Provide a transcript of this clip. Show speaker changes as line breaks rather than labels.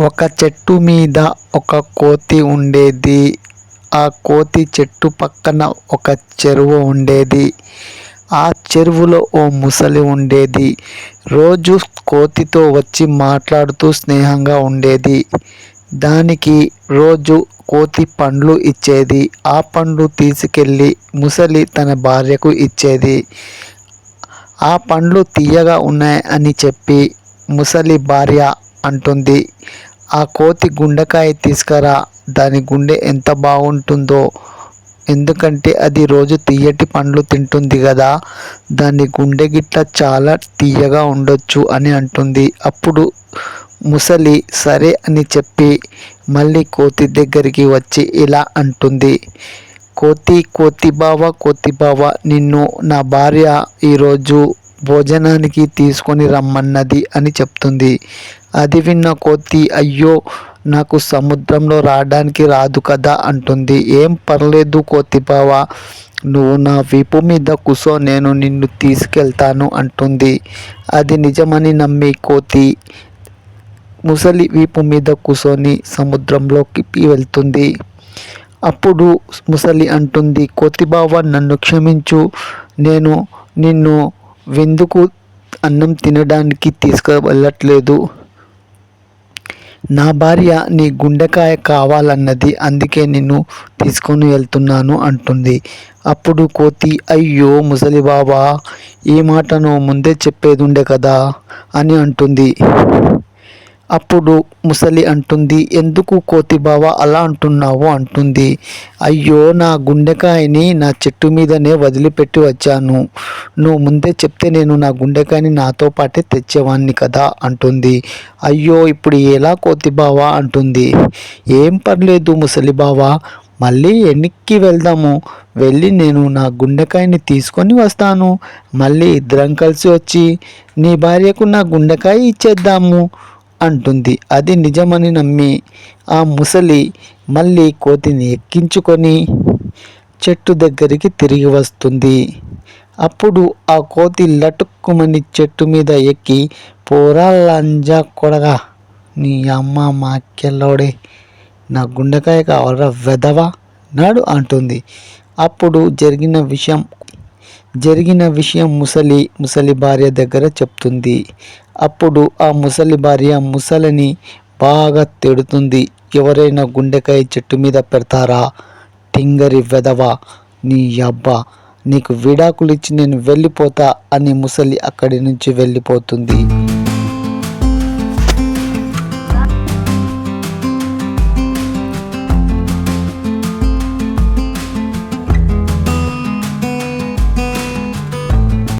ఒక చెట్టు మీద ఒక కోతి ఉండేది. ఆ కోతి చెట్టు పక్కన ఒక చెరువు ఉండేది. ఆ చెరువులో ఓ ముసలి ఉండేది. రోజు కోతితో వచ్చి మాట్లాడుతూ స్నేహంగా ఉండేది. దానికి రోజు కోతి పండ్లు ఇచ్చేది. ఆ పండ్లు తీసుకెళ్ళి ముసలి తన భార్యకు ఇచ్చేది. ఆ పండ్లు తీయగా ఉన్నాయి అని చెప్పి ముసలి భార్య అంటుంది. ఆ కోతి గుండెకాయ తీసుకురా దాని గుండె ఎంత బాగుంటుందో. ఎందుకంటే అది రోజు తీయటి పండ్లు తింటుంది కదా దాని గుండె గిట్ల చాలా తీయగా ఉండొచ్చు అని అంటుంది. అప్పుడు ముసలి సరే అని చెప్పి మళ్ళీ కోతి దగ్గరికి వచ్చి ఇలా అంటుంది. కోతి కోతి బావ కోతి బావ నిన్ను నా భార్య ఈరోజు భోజనానికి తీసుకొని రమ్మన్నది అని చెప్తుంది. అది విన్న కోతి అయ్యో నాకు సముద్రంలో రావడానికి రాదు కదా అంటుంది. ఏం పర్లేదు కోతి బావ నువ్వు నా వీపు మీద కూసో నేను నిన్ను తీసుకెళ్తాను అంటుంది. అది నిజమని నమ్మి కోతి ముసలి వీపు మీద కూసోని సముద్రంలోకి వెళ్తుంది. అప్పుడు ముసలి అంటుంది కోతి బావ నన్ను క్షమించు. నేను నిన్ను వెందుకు అన్నం తినడానికి తీసుకువెళ్ళట్లేదు. నా భార్య నీ గుండెకాయ కావాలన్నది అందుకే నిన్ను తీసుకొని వెళ్తున్నాను అంటుంది. అప్పుడు కోతి అయ్యో ముసలి బాబా ఈ మాటను ముందే చెప్పేది ఉండే కదా అని అంటుంది. అప్పుడు ముసలి అంటుంది ఎందుకు కోతి బావ అలా అంటున్నావు? అంటుంది అయ్యో నా గుండెకాయని నా చెట్టు మీదనే వదిలిపెట్టి వచ్చాను. నువ్వు ముందే చెప్తే నేను నా గుండెకాయని నాతో పాటే తెచ్చేవాణ్ణి కదా? అంటుంది అయ్యో ఇప్పుడు ఎలా కోతి బావ అంటుంది ఏం పర్లేదు ముసలి బావ మళ్ళీ ఎన్నికి వెళ్దాము. వెళ్ళి నేను నా గుండెకాయని తీసుకొని వస్తాను. మళ్ళీ ఇద్దరం కలిసి వచ్చి నీ భార్యకు నా గుండెకాయ ఇచ్చేద్దాము. అంటుంది. అది నిజమని నమ్మి ఆ ముసలి మళ్ళీ కోతిని ఎక్కించుకొని చెట్టు దగ్గరికి తిరిగి వస్తుంది. అప్పుడు ఆ కోతి లటుక్కుమని చెట్టు మీద ఎక్కి పోరా లంజా కొడగా నీ అమ్మ మాకెల్లోడే నా గుండెకాయ కావాలరా వెదవా నాడు అంటుంది. అప్పుడు జరిగిన విషయం జరిగిన విషయం ముసలి ముసలి భార్య దగ్గర చెప్తుంది. అప్పుడు ఆ ముసలి భార్య ముసలిని బాగా తిడుతుంది. ఎవరైనా గుండెకాయ చెట్టు మీద పెడతారా? టింగరి వెదవా నీ అబ్బా నీకు విడాకులు ఇచ్చి నేను వెళ్ళిపోతా అని ముసలి అక్కడి నుంచి వెళ్ళిపోతుంది.